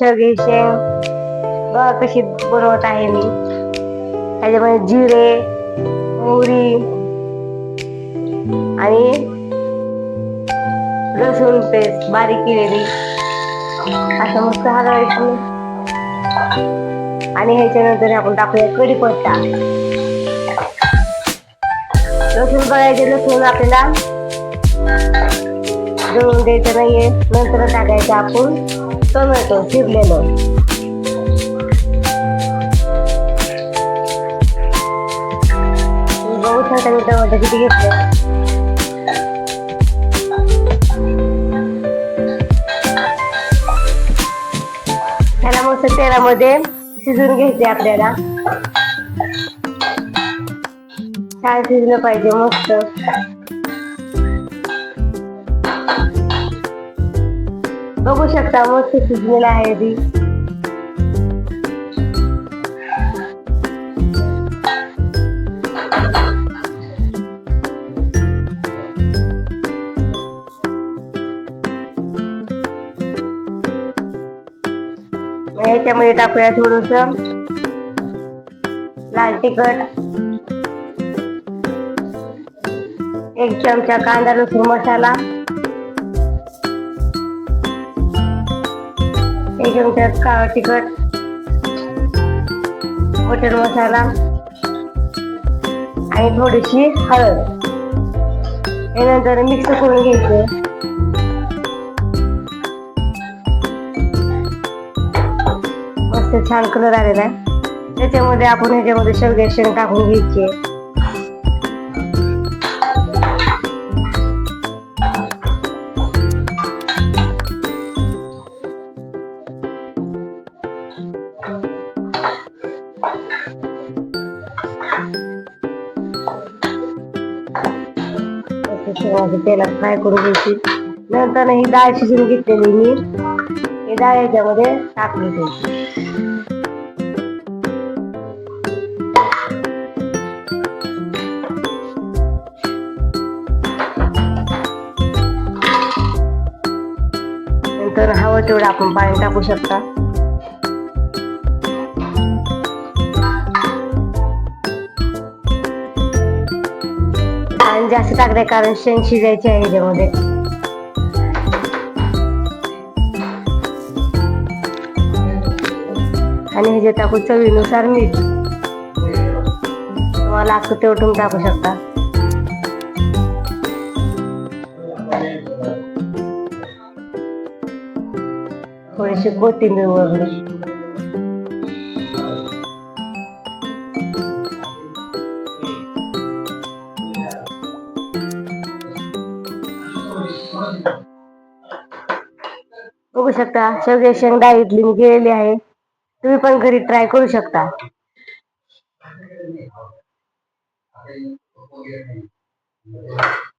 Mixer घ्यायचे. बघा कशी बनवत आहे मी. त्याच्यामध्ये जिरे मोहरी आणि लसूण पेस्ट बारीक केलेली. असं मस्त हलवायचं आणि ह्याच्यानंतर आपण टाकूया कढीपत्ता. लसूण करायचे लसूण आपल्याला जळून द्यायचं नाहीये. नंतर टाकायचं आपण. टोमॅटो चिरलेलं बघू शकता मी टोमॅटो किती घेतले त्याला मस्त तेलामध्ये शिजून घ्यायचे आपल्याला छान शिजलं पाहिजे मस्त बघू शकता मस्त शिजलेलं आहे ती याच्यामध्ये टाकूया थोडस लाल तिखट एक चमचा कांदा लसूण मसाला. एक चमचा काळा तिखट मटन मसाला आणि थोडीशी हळद हे नंतर मिक्स करून घ्यायचं मस्त छान कलर आलेला आहे त्याच्यामध्ये आपण ह्याच्यामध्ये शेवगे शेंग टाकून घ्यायची तेलात फ्राय करून घ्यायची नंतर ही डाळ शिजून घेतलेली मी. ही डाळ याच्यामध्ये टाकली घ्यायची नंतर हवं तेवढं आपण पाणी टाकू शकता. म्हणजे जास्त टाकले कारण शेण शिजायचे आहे ह्याच्यामध्ये आणि ह्याच्यात टाकू चवीनुसार मीठ. तुम्हाला लागतं तेवढं तुम्ही टाकू शकता. थोडीशी कोथिंबीर वगैरे. बघू शकता. शेवगे शेंगदा इडली मी गेलेली आहे. तुम्ही पण घरी ट्राय करू शकता.